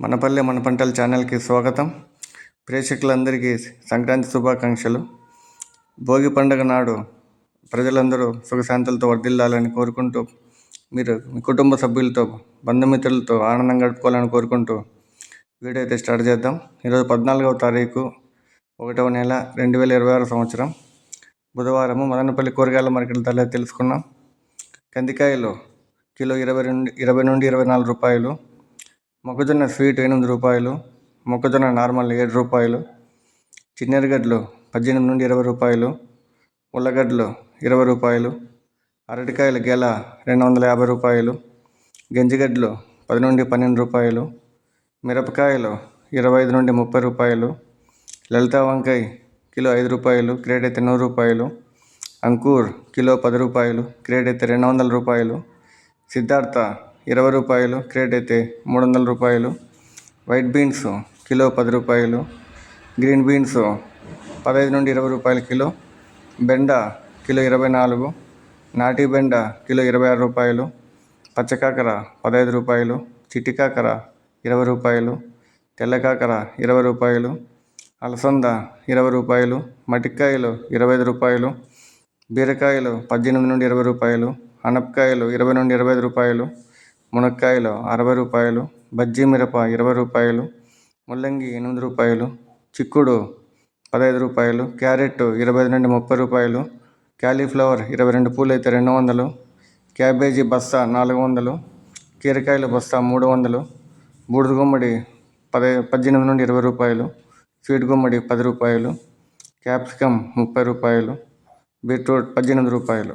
మనపల్లె మన పంటల ఛానల్కి స్వాగతం. ప్రేక్షకులందరికీ సంక్రాంతి శుభాకాంక్షలు. భోగి పండుగ నాడు ప్రజలందరూ సుఖశాంతులతో వర్ధిల్లాలని కోరుకుంటూ మీరు మీ కుటుంబ సభ్యులతో బంధుమిత్రులతో ఆనందం గడుపుకోవాలని కోరుకుంటూ వీడియో అయితే స్టార్ట్ చేద్దాం. ఈరోజు పద్నాలుగవ తారీఖు ఒకటవ నెల రెండు వేల ఇరవై ఆరు సంవత్సరం. బుధవారము మదనపల్లి కూరగాయల మార్కెట్ ధరలు తెలుసుకున్నాం. కందికాయలు కిలో ఇరవై రెండు ఇరవై నుండి ఇరవై నాలుగు రూపాయలు. మొక్కజొన్న స్వీట్ ఎనిమిది రూపాయలు మొక్కజొన్న నార్మల్ ఏడు రూపాయలు చిన్నెరగడ్డలు పద్దెనిమిది నుండి ఇరవై రూపాయలు ఉల్లగడ్డలు ఇరవై రూపాయలు అరటికాయల గెల రెండు వందల యాభై రూపాయలు గంజిగడ్డలు పది నుండి పన్నెండు రూపాయలు మిరపకాయలు ఇరవై ఐదు నుండి ముప్పై రూపాయలు లలిత వంకాయ కిలో ఐదు రూపాయలు క్రేట్ అయితే నూరు రూపాయలు అంకూర్ కిలో పది రూపాయలు క్రేట్ అయితే రెండు వందల రూపాయలు సిద్ధార్థ ఇరవై రూపాయలు క్రేట్ అయితే మూడు వందల రూపాయలు వైట్ బీన్స్ కిలో పది రూపాయలు గ్రీన్ బీన్స్ పదహైదు నుండి ఇరవై రూపాయల కిలో బెండ కిలో ఇరవై నాలుగు నాటి బెండ కిలో ఇరవై ఆరు రూపాయలు పచ్చకాకర పదహైదు రూపాయలు చిట్టి కాకర ఇరవై రూపాయలు తెల్ల కాకర ఇరవై రూపాయలు అలసంద ఇరవై రూపాయలు మటికాయలు ఇరవై ఐదు రూపాయలు బీరకాయలు పద్దెనిమిది నుండి ఇరవై రూపాయలు అనపకాయలు ఇరవై నుండి ఇరవై ఐదు రూపాయలు మునక్కాయలు అరవై రూపాయలు బజ్జీ మిరప ఇరవై రూపాయలు ముల్లంగి ఎనిమిది రూపాయలు చిక్కుడు పదహైదు రూపాయలు క్యారెట్ ఇరవై నుండి ముప్పై రూపాయలు క్యాలీఫ్లవర్ ఇరవై రెండు పూలు అయితే రెండు వందలు క్యాబేజీ బస్తా నాలుగు వందలు కీరకాయల బస్తా మూడు వందలు బూడిద గుమ్మడి పది పద్దెనిమిది నుండి ఇరవై రూపాయలు స్వీట్ గుమ్మడి పది రూపాయలు క్యాప్సికమ్ ముప్పై రూపాయలు బీట్రూట్ పద్దెనిమిది రూపాయలు.